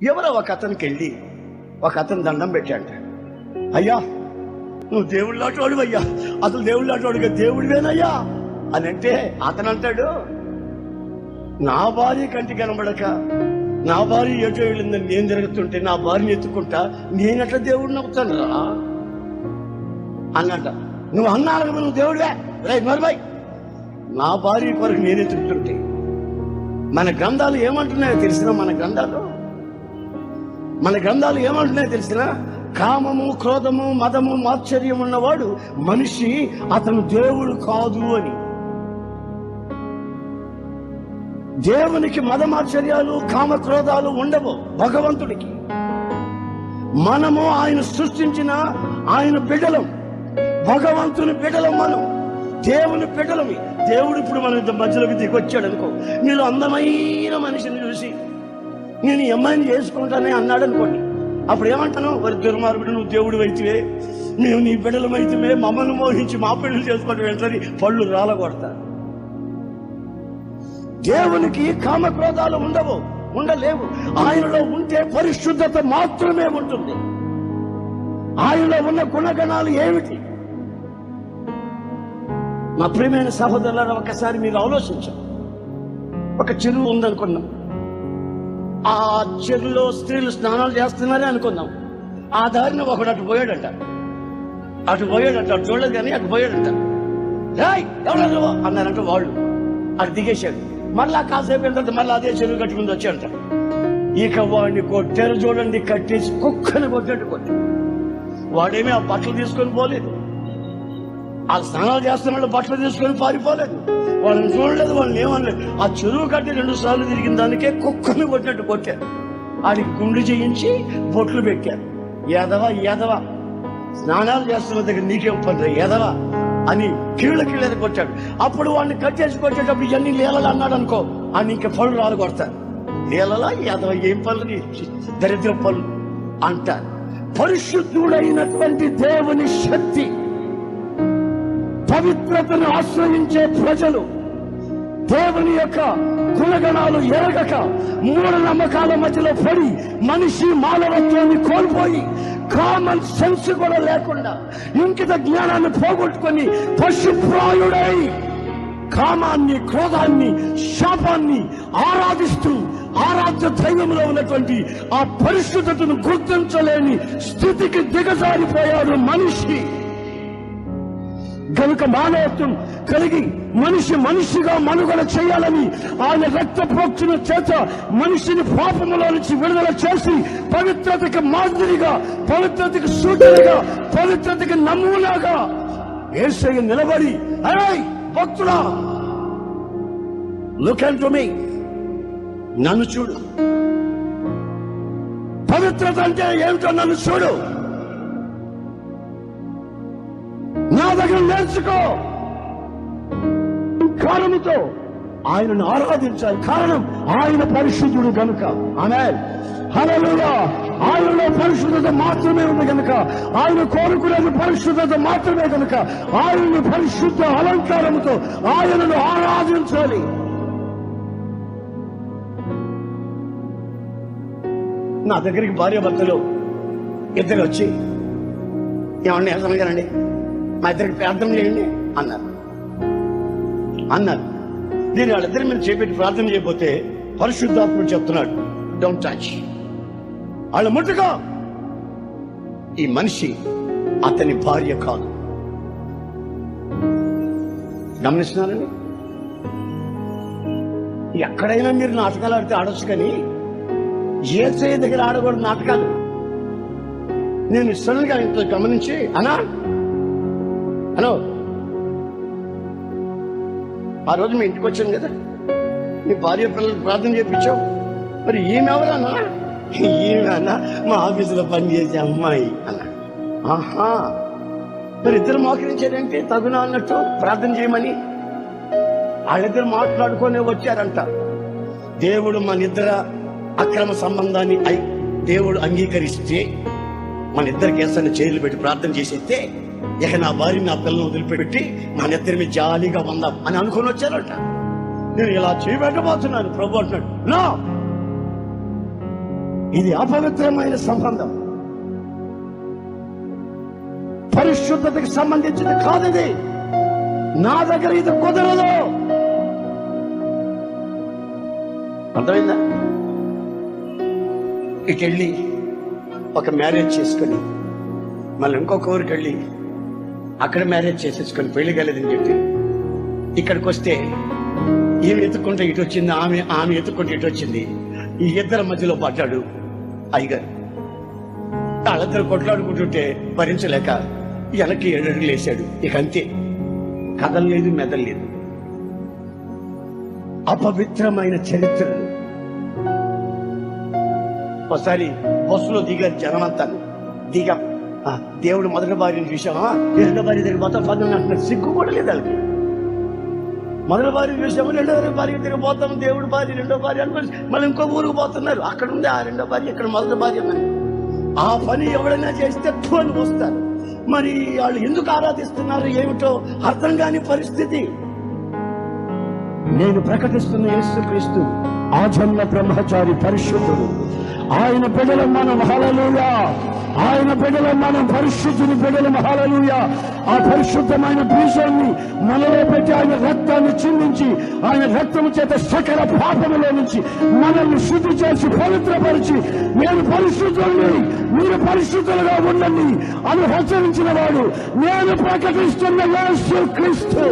ఎవరో ఒక అతనికి వెళ్ళి ఒక అతను దండం పెట్టాడు అయ్యా నువ్వు దేవుడు అయ్యా. అసలు దేవుడు దేవుడివేనయ్యా అని అంటే అతను అంటాడు నా భార్య కంటి కనబడక నా భార్య ఎటో వెళ్ళిందని నేను జరుగుతుంటే నా భార్యని ఎత్తుకుంటా నేనట్లా దేవుడిని అవుతాను రా? అన్నట నువ్వు అన్నాను నువ్వు దేవుడివే. రైట్ మరిబాయ్ నా భార్య కొరకు నేను ఎత్తుకుంటుంటే మన గ్రంథాలు ఏమంటున్నాయో తెలిసిన మన గ్రంథాలు మన గ్రంథాలు ఏమంటున్నాయో తెలిసిన కామము క్రోధము మదము మాత్సర్యం ఉన్నవాడు మనిషి అతను దేవుడు కాదు అని. దేవునికి మదమాశ్చర్యాలు కామ క్రోధాలు ఉండవు భగవంతుడికి. మనము ఆయన సృష్టించిన ఆయన బిడ్డలం భగవంతుని బిడ్డలం మనం. దేవుని బిడ్డలమి దేవుడు ఇప్పుడు మన ఇంత మధ్యలోకి దిగొచ్చాడు అనుకో మీరు అందమైన మనిషిని చూసి నేను ఈ అమ్మాయిని చేసుకుంటానే అన్నాడు అనుకోండి. అప్పుడు ఏమంటాను? వారి దుర్మార్గుడు నువ్వు దేవుడు అయితేవే. మేము నీ బిడ్డలం అయితేమే మమ్మల్ని మోహించి మా పెళ్ళి చేసుకోవడం ఏంటని పళ్ళు రాలగొడతా దేవునికి కామక్రోధాలు ఉండవు ఉండలేవు. ఆయనలో ఉంటే పరిశుద్ధత మాత్రమే ఉంటుంది. ఆయనలో ఉన్న గుణగణాలు ఏమిటి? మా ప్రియమైన సహోదరులను ఒకసారి మీరు ఆలోచించారు ఒక చెరువు ఉందనుకున్నాం. ఆ చెరువులో స్త్రీలు స్నానాలు చేస్తున్నారే అనుకుందాం. ఆ దారిని ఒకడు అటు పోయాడంట. అటు పోయాడంట అటు చూడలేదు కానీ అటు పోయాడంట. రాయ్ ఎవరు అన్నారంట వాళ్ళు. అటు దిగేశాడు. మళ్ళా కాసేపు తర్వాత మళ్ళీ అదే చెరువు కట్టుకుని వచ్చాడంట. ఇక వాడిని కొట్టారు చూడండి కట్టేసి కుక్కని కొట్టినట్టు కొట్టి వాడేమీ ఆ బట్టలు తీసుకొని పోలేదు. ఆ స్నానాలు చేస్తున్న బట్టలు తీసుకొని పారిపోలేదు. వాళ్ళని చూడలేదు వాళ్ళని ఏమనలేదు. ఆ చెరువు కట్టి రెండు సార్లు తిరిగిన దానికే కుక్కని కొట్టినట్టు కొట్టారు. ఆడికి గుండు చేయించి బొట్లు పెట్టారు. ఎదవ ఎదవ స్నానాలు చేస్తున్న దగ్గర నీకేం పని ఎదవ అని కీళ్ళ కీళ్ళని కొట్టాడు. అప్పుడు వాడిని కట్టేసి కొట్టేటప్పుడు ఇవన్నీ లీలలు అన్నాడు అనుకో అని ఇంకా పళ్ళు రాలు కొడతారు. లీలలా ఎదవ ఏం పనులు దరిద్ర పనులు అంటారు. పరిశుద్ధుడైనటువంటి దేవుని శక్తి పవిత్రతను ఆశ్రయించే ప్రజలు దేవుని యొక్క గుణగణాలు ఎరగక మూఢ నమ్మకాల మధ్యలో పడి మనిషి మానవత్వాన్ని కోల్పోయి కామన్ సెన్స్ కూడా లేకుండా ఇంకిత జ్ఞానాన్ని పోగొట్టుకొని పశుప్రాయుడై కామాన్ని క్రోధాన్ని శాపాన్ని ఆరాధిస్తూ ఆరాధ్య దైవంలో ఉన్నటువంటి ఆ పరిశుద్ధతను గుర్తించలేని స్థితికి దిగజారిపోయాడు మనిషి. గనుక మానవత్వం కలిగి మనిషి మనిషిగా మనుగడ చేయాలని ఆయన రక్త ప్రోక్షణ చేత మనిషిని పాపములో నుంచి విడుదల చేసి పవిత్రతకి మాదిరిగా పవిత్రతకి సూచనగా పవిత్రతకి నమూనాగా ఏసయ్య నిలబడి అరే భక్తుడా! లుక్ అండ్ టు మీ నన్ను చూడు. పవిత్రత అంటే ఏమిటో నన్ను చూడు. నా దగ్గర నేర్చుకో. కారణముతో ఆయనను ఆరాధించాలి. కారణం ఆయన పరిశుద్ధుడు గనుక. ఆమె హలలుగా ఆయనలో పరిశుద్ధత మాత్రమే ఉంది గనుక. ఆయన కోరుకునేది పరిశుద్ధత మాత్రమే గనుక. ఆయనను పరిశుద్ధ అలంకారముతో ఆయనను ఆరాధించాలి. నా దగ్గరికి భార్య భర్తలు ఇద్దరు వచ్చి ఏమన్నా వేసనగానండి మా ఇద్దరికి ప్రార్థన చేయండి అన్నారు. అన్నారు. నేను వాళ్ళిద్దరి మీద చేపెట్టి ప్రార్థన చేయబోతే పరిశుద్ధాత్ముడు చెప్తున్నాడు డోంట్ టచ్ వాళ్ళ ముట్టుకో. ఈ మనిషి అతని భార్య కాదు. గమనిస్తున్నారండి? ఎక్కడైనా మీరు నాటకాలు ఆడితే ఆడొచ్చు కానీ ఏసఐ దగ్గర ఆడకూడదు నాటకాలు. నేను సడన్గా ఇంట్లో గమనించి అనా హలో. ఆ రోజు మీ ఇంటికి వచ్చాను కదా. మీ భార్య పిల్లలు ప్రార్థన చేయించావు మరి ఈమె ఎవరన్నా ఈమె అన్న మా ఆఫీసులో పనిచేసే అమ్మాయి అన్న. ఆహా. మరి ఇద్దరు మోకరించారంటే తగునా అన్నట్టు ప్రార్థన చేయమని. వాళ్ళిద్దరు మాట్లాడుకునే వచ్చారంట. దేవుడు మన ఇద్దర అక్రమ సంబంధాన్ని దేవుడు అంగీకరిస్తే మన ఇద్దరికి వేసని చేతులు పెట్టి ప్రార్థన చేసేస్తే ఇక నా భార్య నా పిల్లలను వదిలిపెట్టి మన ఇద్దరి మీద జాలీగా ఉందాం అని అనుకుని వచ్చారట. నేను ఇలా చేయబెట్టబోతున్నాను ప్రభు అంటున్నాడు. నా! ఇది అపవిత్రమైన సంబంధం. పరిశుద్ధతకు సంబంధించింది కాదు ఇది నా దగ్గర ఇది కుదరదు. అర్థమైందా? ఇటు వెళ్ళి ఒక మ్యారేజ్ చేసుకుని మళ్ళీ ఇంకొక ఊరికి వెళ్ళి అక్కడ మ్యారేజ్ చేసేసుకొని పెళ్ళి కలదని చెప్పి ఇక్కడికి వస్తే ఈమె ఎత్తుకుంటే ఇటు వచ్చింది ఆమె ఆమె ఎత్తుకుంటే ఇటు వచ్చింది. ఈ ఇద్దరి మధ్యలో పడ్డాడు అయ్యగారు. వాళ్ళిద్దరు కొట్లాడుకుంటుంటే భరించలేక వెనక్కి ఎడడుగులు వేశాడు ఇక అంతే. కదలలేదు మెదలలేదు అపవిత్రమైన చరిత్రలు. ఒకసారి బస్సులో దిగారు జనమంతా దిగా. దేవుడు మొదటి భార్యను చూసామా రెండో భార్య దగ్గర పోతాం పదని అంటున్నారు సిగ్గు కూడా లేదు వాళ్ళకి. మొదటి భార్య చూసాము రెండో భార్య దగ్గర పోతాము దేవుడు భార్య రెండో భార్య అనుకోని మళ్ళీ ఇంకో ఊరికి పోతున్నారు. అక్కడ ఉంది ఆ రెండో భార్య ఇక్కడ మొదటి భార్య ఉన్నది ఆ పని ఎవడైనా చేస్తే తోని వస్తారు మరి వాళ్ళు ఎందుకు ఆరాధిస్తున్నారు ఏమిటో అర్థం కాని పరిస్థితి. నేను ప్రకటిస్తున్న యేసుక్రీస్తు ఆజన్మ బ్రహ్మచారి పరిశుద్ధుడు. ఆయన బిడ్డల మనం హలలుగా ఆయన బిడ్డల మనం పరిశుద్ధుని బిడ్డల హలలుయా ఆ పరిశుద్ధమైన బీజాన్ని మనలో పెట్టి ఆయన రక్తాన్ని చిందించి ఆయన రక్తము చేత సకల పాపములో నుంచి మనల్ని శుద్ధి చేసి పవిత్రపరిచి నేను పరిశుద్ధుల్ని మీరు పరిశుద్ధులుగా ఉండండి అని హెచ్చరించిన వాడు నేను ప్రకటిస్తున్న యేసు క్రీస్తు